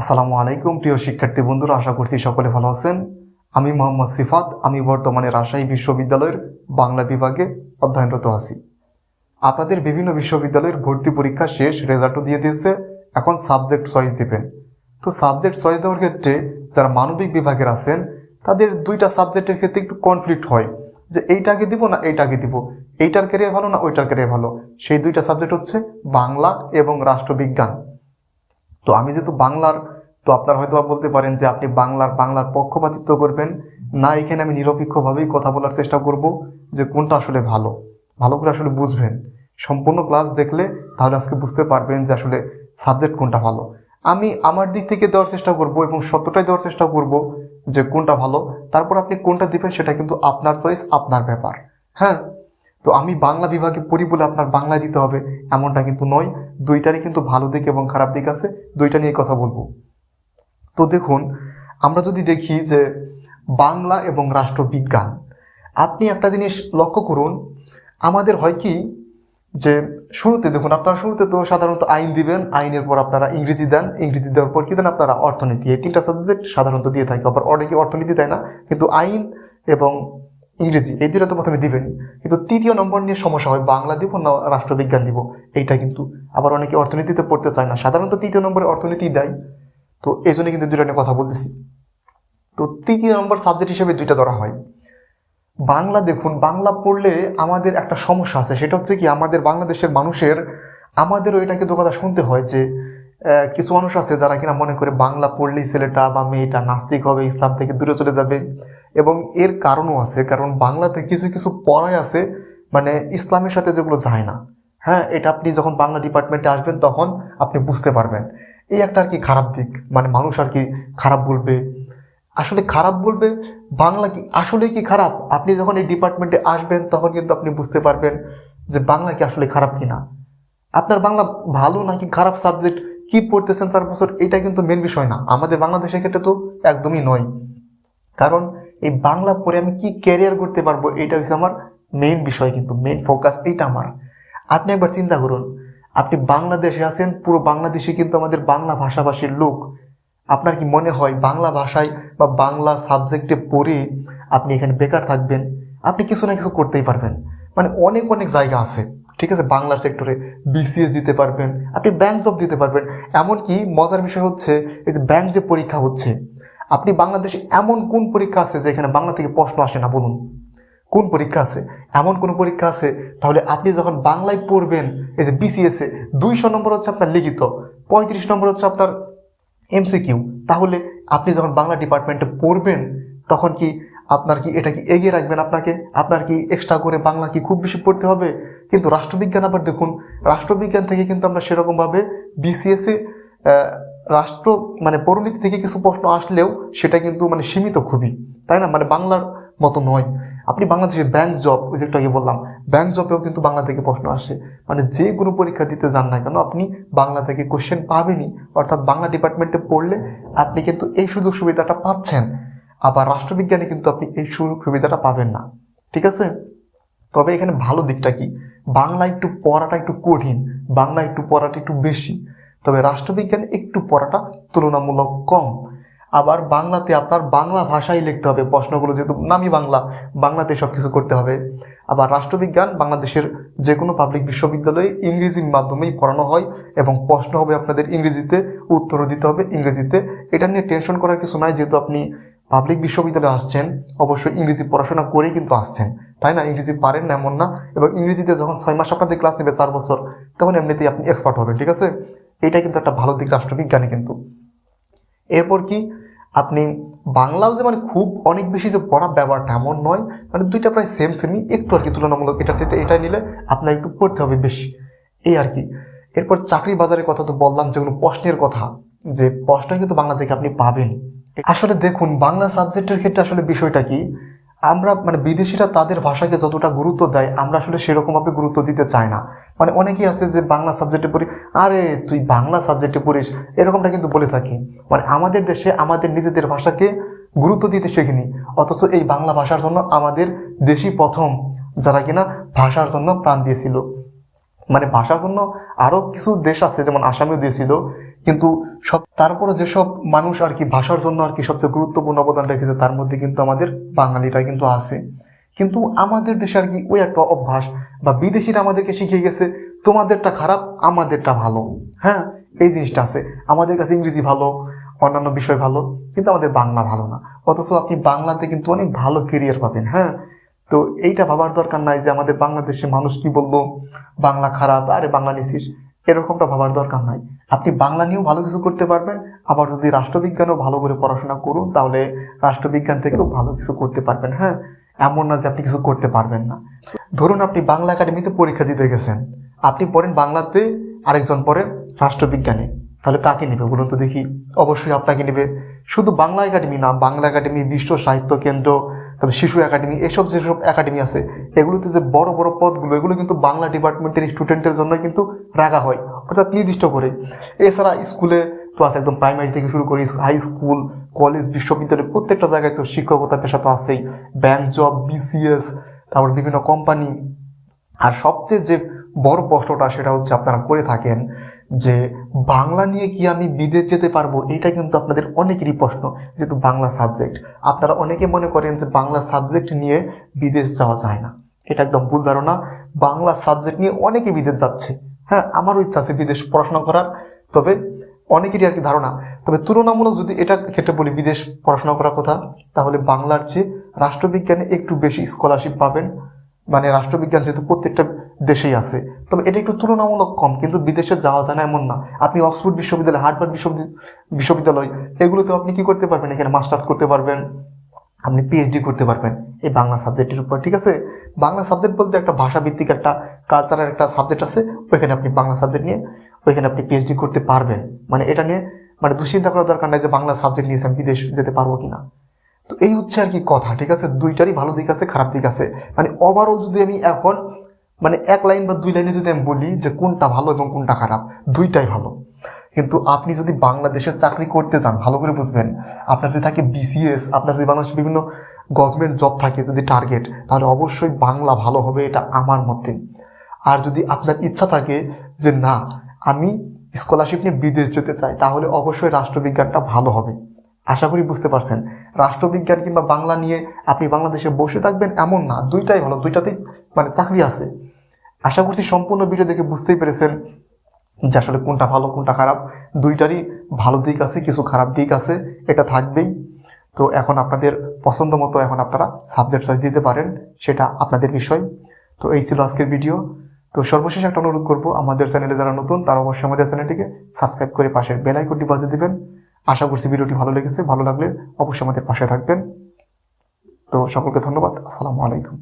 আসসালামু আলাইকুম, প্রিয় শিক্ষার্থী বন্ধুরা, আশা করছি সকলে ভালো আছেন। আমি মোহাম্মদ সিফাত, আমি বর্তমানে রাজশাহী বিশ্ববিদ্যালয়ের বাংলা বিভাগে অধ্যয়নরত আছি। আপনাদের বিভিন্ন বিশ্ববিদ্যালয়ের ভর্তি পরীক্ষা শেষ, রেজাল্টও দিয়ে দিয়েছে, এখন সাবজেক্ট চয়েস দেবেন। তো সাবজেক্ট চয়েস দেওয়ার ক্ষেত্রে যারা মানবিক বিভাগের আছেন, তাদের দুইটা সাবজেক্টের ক্ষেত্রে একটু কনফ্লিক্ট হয়। যে এইটাকে দিব না এইটাকে দিব, এইটার ক্যারিয়ার ভালো না ওইটার ক্যারিয়ার ভালো? সেই দুইটা সাবজেক্ট হচ্ছে বাংলা এবং রাষ্ট্রবিজ্ঞান। তো আমি যেহেতু বাংলার, তো আপনার হয়তো বলতে পারেন যে আপনি বাংলার বাংলার পক্ষপাতিত্ব করবেন। না, এখানে আমি নিরপেক্ষভাবেই কথা বলার চেষ্টা করব যে কোনটা আসলে ভালো। ভালো করে আসলে বুঝবেন। সম্পূর্ণ ক্লাস দেখলে তাহলে আজকে বুঝতে পারবেন যে আসলে সাবজেক্ট কোনটা ভালো। আমি আমার দিক থেকে দেওয়ার চেষ্টা করব এবং সত্যটাই দেওয়ার চেষ্টা করব যে কোনটা ভালো, তারপর আপনি কোনটা দিবেন সেটা কিন্তু আপনার চয়েস আপনার ব্যাপার। হ্যাঁ? তো আমি বাংলা বিভাগে পড়ি বলে আপনার বাংলায় দিতে হবে, এমনটা কিন্তু নয়। দুইটারই কিন্তু ভালো দিক এবং খারাপ দিক আছে, দুইটা নিয়ে কথা বলব। তো দেখুন, আমরা যদি দেখি যে বাংলা এবং রাষ্ট্রবিজ্ঞান, আপনি একটা জিনিস লক্ষ্য করুন, আমাদের হয় কি যে শুরুতে দেখুন, আপনারা শুরুতে তো সাধারণত আইন দিবেন, আইনের পর আপনারা ইংরেজি দেন, ইংরেজি দেওয়ার পর কি দেন আপনারা অর্থনীতি। এই তিনটা সাবজেক্ট সাধারণত দিয়ে থাকে, আবার অনেকে অর্থনীতি দেয় না, কিন্তু আইন এবং ইংরেজি, এই দুটো তো প্রথমে দিবেন কিন্তু তৃতীয় নম্বর নিয়ে সমস্যা হয়, বাংলা দিব না রাষ্ট্রবিজ্ঞান দিব, এইটা কিন্তু আবার অনেকে অর্থনীতিতে পড়তে চায় না। সাধারণত তৃতীয় নম্বরে অর্থনীতি দেয়। তো এই জন্য কিন্তু দুইটা নিয়ে কথা বলতেছি। তো তৃতীয় নম্বর সাবজেক্ট হিসেবে দুইটা ধরা হয়। বাংলা দেখুন, বাংলা পড়লে আমাদের একটা সমস্যা আছে, সেটা হচ্ছে কি, আমাদের বাংলাদেশের মানুষের, আমাদেরও এটা কিন্তু কথা শুনতে হয় যে কিছু মানুষ আছে যারা কিনা মনে করে বাংলা পড়লেই ছেলেটা বা মেয়েটা নাস্তিক হবে, ইসলাম থেকে দূরে চলে যাবে। এবং এর কারণও আছে, কারণ বাংলাতে কিছু কিছু পড়ায় আছে মানে ইসলামের সাথে যেগুলো যায় না। হ্যাঁ এটা আপনি যখন বাংলা ডিপার্টমেন্টে আসবেন, তখন আপনি বুঝতে পারবেন। এই একটা আর কি খারাপ দিক মানে মানুষ আর কি খারাপ বলবে। আসলে খারাপ বলবে, বাংলা কি আসলে কি খারাপ? আপনি যখন এই ডিপার্টমেন্টে আসবেন, তখন কিন্তু আপনি বুঝতে পারবেন যে বাংলা কি আসলে খারাপ কিনা। আপনার বাংলা ভালো নাকি খারাপ সাবজেক্ট কি পড়তেছেন চার বছর, এটা কিন্তু মেন বিষয় না। আমাদের বাংলাদেশের ক্ষেত্রে তো একদমই নয়। কারণ এই বাংলা পড়ে আমি কি ক্যারিয়ার করতে পারব, এটা হচ্ছে আমার মেইন বিষয় কিন্তু মেইন ফোকাস এইটা আমার। আপনি একবার চিন্তা করুন, আপনি বাংলাদেশে আছেন, পুরো বাংলাদেশে কিন্তু আমাদের বাংলা ভাষাভাষীর লোক। আপনার কি মনে হয় বাংলা ভাষায় বা বাংলা সাবজেক্টে পড়ে আপনি এখানে বেকার থাকবেন? আপনি কিছু না কিছু করতেই পারবেন। মানে অনেক অনেক জায়গা আছে। ঠিক আছে বাংলা সেক্টরে বিসিএস দিতে পারবেন, আপনি ব্যাংক জব দিতে পারবেন। এমনকি মজার বিষয় হচ্ছে, এই যে ব্যাংক যে পরীক্ষা হচ্ছে, আপনি বাংলাদেশে এমন কোন পরীক্ষা আছে যে এখানে বাংলা থেকে প্রশ্ন আসে না, বলুন। কোন পরীক্ষা আছে? এমন কোন পরীক্ষা আছে? তাহলে আপনি যখন বাংলায় পড়বেন, এই যে বিসিএস দুইশো নম্বর হচ্ছে আপনার লিখিত, পঁয়ত্রিশ নম্বর হচ্ছে আপনার এমসিকিউ তাহলে আপনি যখন বাংলা ডিপার্টমেন্টে পড়বেন, তখন কি আপনার কি এটা কি এগিয়ে রাখবেন আপনাকে? আপনার কি এক্সট্রা করে বাংলা কি খুব বেশি পড়তে হবে? কিন্তু রাষ্ট্রবিজ্ঞান আবার দেখুন, রাষ্ট্রবিজ্ঞান থেকে কিন্তু আমরা সেরকমভাবে বিসিএসে রাষ্ট্র মানে পরিণতি থেকে কিছু প্রশ্ন আসলেও সেটা কিন্তু মানে সীমিত খুবই। তাই না? মানে বাংলার মতো নয়। আপনি বাংলাদেশে ব্যাংক জব ওই যেটা আগে বললাম ব্যাংক জবেও কিন্তু বাংলা থেকে প্রশ্ন আসে। মানে যে কোনো পরীক্ষা দিতে যান না কেন, আপনি বাংলা থেকে কোশ্চেন পাবেনই। অর্থাৎ বাংলা ডিপার্টমেন্টে পড়লে আপনি কিন্তু এই সুযোগ সুবিধাটা পাচ্ছেন। আবার রাষ্ট্রবিজ্ঞানে কিন্তু আপনি এই সুযোগ সুবিধাটা পাবেন না। ঠিক আছে? তবে এখানে ভালো দিকটা কি? বাংলা একটু পড়াটা একটু কঠিন, বাংলা একটু পড়াটা একটু বেশি। তবে রাষ্ট্রবিজ্ঞানে একটু পড়াটা তুলনামূলক কম। আবার বাংলাতে আপনার বাংলা ভাষায় লিখতে হবে, প্রশ্নগুলো যেহেতু নামি বাংলা, বাংলাতে সব কিছু করতে হবে। আবার রাষ্ট্রবিজ্ঞান বাংলাদেশের যে কোনো পাবলিক বিশ্ববিদ্যালয়ে ইংরেজির মাধ্যমেই পড়ানো হয় এবং প্রশ্ন হবে আপনাদের ইংরেজিতে, উত্তরও দিতে হবে ইংরেজিতে। এটা নিয়ে টেনশন করার কিছু নাই, যেহেতু আপনি পাবলিক বিশ্ববিদ্যালয়ে আসছেন অবশ্যই ইংরেজি পড়াশোনা করেই কিন্তু আসছেন। তাই না? ইংরেজি পারেন না, এমন না। এবং ইংরেজিতে যখন ছয় মাস আপনাদের ক্লাস নেবে, চার বছর, তখন এমনিতেই আপনি এক্সপার্ট হবেন, ঠিক আছে? এটা কিন্তু একটা ভালো দিক রাষ্ট্রবিজ্ঞানে কিন্তু। এরপর কি? আপনি বাংলাও যে মানে খুব অনেক বেশি যে পড়ার ব্যাপারটা এমন নয় মানে দুইটা প্রায় সেম সেমই একটু আর কি তুলনামূলক এটার সাথে এটা নিলে আপনার একটু পড়তে হবে বেশি। এই আর কি। এরপর চাকরি বাজারের কথা তো বললাম, যেগুলো প্রশ্নের কথা, যে প্রশ্ন কিন্তু বাংলা থেকে আপনি পাবেন। আসলে দেখুন, বাংলা সাবজেক্টের ক্ষেত্রে আসলে বিষয়টা কি? আমরা মানে বিদেশিরা তাদের ভাষাকে যতটা গুরুত্ব দেয়, আমরা আসলে সেরকমভাবে গুরুত্ব দিতে চাই না। মানে অনেকেই আছে যে বাংলা সাবজেক্টে পড়ি, আরে, তুই বাংলা সাবজেক্টে পড়িস? এরকমটা কিন্তু বলে থাকি। মানে আমাদের দেশে আমাদের নিজেদের ভাষাকে গুরুত্ব দিতে শেখিনি। অথচ এই বাংলা ভাষার জন্য আমাদের দেশই প্রথম, যারা কিনা ভাষার জন্য প্রাণ দিয়েছিল। মানে ভাষার জন্য আরও কিছু দেশ আছে, যেমন আসামেও দিয়েছিল। কিন্তু সব তারপরে যেসব মানুষ আর কি ভাষার জন্য আর কি সবচেয়ে গুরুত্বপূর্ণ অবদান রেখেছে, তার মধ্যে কিন্তু আমাদের বাঙালিরা কিন্তু আছে। কিন্তু আমাদের দেশে আর কি ওই একটা অভ্যাস, বা বিদেশিরা আমাদেরকে শিখিয়ে গেছে, তোমাদেরটা খারাপ, আমাদেরটা ভালো। হ্যাঁ এই জিনিসটা আছে। আমাদের কাছে ইংরেজি ভালো, অন্যান্য বিষয় ভালো, কিন্তু আমাদের বাংলা ভালো না। অথচ আপনি বাংলাতে কিন্তু অনেক ভালো কেরিয়ার পাবেন হ্যাঁ? তো এইটা ভাবার দরকার নাই যে আমাদের বাংলাদেশে মানুষ কি বলব বাংলা খারাপ, আরে বাংলা নিছিস। এরকমটা ভাবার দরকার নাই। আপনি বাংলা নিয়েও ভালো কিছু করতে পারবেন, আবার যদি রাষ্ট্রবিজ্ঞানও ভালো করে পড়াশোনা করুন, তাহলে রাষ্ট্রবিজ্ঞান থেকেও ভালো কিছু করতে পারবেন হ্যাঁ? এমন না যে আপনি কিছু করতে পারবেন না। ধরুন আপনি বাংলা একাডেমিতে পরীক্ষা দিতে গেছেন, আপনি পড়েন বাংলাতে, আরেকজন পড়েন রাষ্ট্রবিজ্ঞানে, তাহলে কাকে নেবে বলুন তো দেখি। অবশ্যই আপনাকে নেবে শুধু বাংলা একাডেমি না, বাংলা একাডেমি, বিশ্ব সাহিত্য কেন্দ্র তবে শিশু একাডেমি, এসব যেসব একাডেমি আছে, এগুলোতে যে বড় বড় পদগুলো, এগুলো কিন্তু বাংলা ডিপার্টমেন্টের স্টুডেন্টের জন্য কিন্তু রাখা হয়, অর্থাৎ নির্দিষ্ট করে। এছাড়া স্কুলে তো আছে একদম প্রাইমারি থেকে শুরু করে হাই স্কুল কলেজ বিশ্ববিদ্যালয়, প্রত্যেকটা জায়গায় তো শিক্ষকতা পেশা তো আছেই। ব্যাংক জব বিসিএস তারপর বিভিন্ন কোম্পানি আর সবচেয়ে যে বড় প্রশ্নটা সেটা হচ্ছে আপনারা করে থাকেন যে বাংলা নিয়ে কি আমি বিদেশ যেতে পারব এটা কিন্তু আপনাদের অনেকেরই প্রশ্ন, যেহেতু বাংলা সাবজেক্ট আপনারা অনেকে মনে করেন যে বাংলা সাবজেক্ট নিয়ে বিদেশ যাওয়া যায় না। এটা একদম ভুল ধারণা। বাংলা সাবজেক্ট নিয়ে অনেকে বিদেশ যাচ্ছে। হ্যাঁ আমারও ইচ্ছা আছে বিদেশ পড়াশোনা করার, তবে অনেকেরই আর কি ধারণা। তবে তুলনামূলক যদি এটা ক্ষেত্রে বলি, বিদেশ পড়াশোনা করার কথা, তাহলে বাংলার চেয়ে রাষ্ট্রবিজ্ঞানে একটু বেশি স্কলারশিপ পাবেন। মানে রাষ্ট্রবিজ্ঞান যেহেতু প্রত্যেকটা দেশেই আছে। তবে এটা একটু তুলনামূলক কম, কিন্তু বিদেশে যাওয়া যায় না, এমন না। আপনি অক্সফোর্ড বিশ্ববিদ্যালয়, হার্ভার্ড বিশ্ববিদ্যালয় এগুলোতে আপনি কি করতে পারবেন? এখানে মাস্টার্স করতে পারবেন, আপনি পিএইচডি করতে পারবেন। এই বাংলা সাবজেক্টের উপর, ঠিক আছে? বাংলা সাবজেক্ট বলতে একটা ভাষাভিত্তিক একটা কালচারের একটা সাবজেক্ট আছে, ওইখানে আপনি বাংলা সাবজেক্ট নিয়ে, ওইখানে আপনি পিএইচডি করতে পারবেন। মানে এটা নিয়ে মানে দুশ্চিন্তা করার দরকার নাই যে বাংলা সাবজেক্ট নিয়েছে আমি বিদেশ যেতে পারব কিনা। তো এই হচ্ছে আর কি কথা, ঠিক আছে? দুইটারই ভালো দিক আছে, খারাপ দিক আছে। মানে ওভারঅল যদি আমি এখন মানে এক লাইন বা দুই লাইনে যদি আমি বলি যে কোনটা ভালো এবং কোনটা খারাপ, দুইটাই ভালো। কিন্তু আপনি যদি বাংলাদেশে চাকরি করতে চান ভালো করে বুঝবেন, আপনার যদি থাকে বিসিএস আপনার যদি বাংলাদেশে বিভিন্ন গভর্নমেন্ট জব থাকে, যদি টার্গেট তাহলে অবশ্যই বাংলা ভালো হবে, এটা আমার মতে। আর যদি আপনার ইচ্ছা থাকে যে না, আমি স্কলারশিপ নিয়ে বিদেশ যেতে চাই, তাহলে অবশ্যই রাষ্ট্রবিজ্ঞানটা ভালো হবে। আশা করি বুঝতে পারছেন। রাষ্ট্রবিজ্ঞান কিংবা বাংলা নিয়ে আপনি বাংলাদেশে বসে থাকবেন এমন না, দুইটাই ভালো, দুইটাতেই মানে চাকরি আছে। আশা করছি সম্পূর্ণ ভিডিও দেখে বুঝতেই পেরেছেন যে আসলে কোনটা ভালো, কোনটা খারাপ। দুইটারই ভালো দিক আছে, কিছু খারাপ দিক আছে, এটা থাকবেই। তো এখন আপনাদের পছন্দ মতো এখন আপনারা সাবজেক্ট চয়েস দিতে পারেন, সেটা আপনাদের বিষয়। তো এই ছিল আজকের ভিডিও তো সর্বশেষ একটা অনুরোধ করব, আমাদের চ্যানেলে যারা নতুন, তারা অবশ্যই আমাদের চ্যানেলটিকে সাবস্ক্রাইব করে পাশের বেল আইকনটি বাজিয়ে দিবেন। আশা করছি ভিডিওটি ভালো লেগেছে। ভালো লাগলে অবশ্যই আমাদের পাশে থাকবেন। তো সকলকে ধন্যবাদ। আসসালামু আলাইকুম।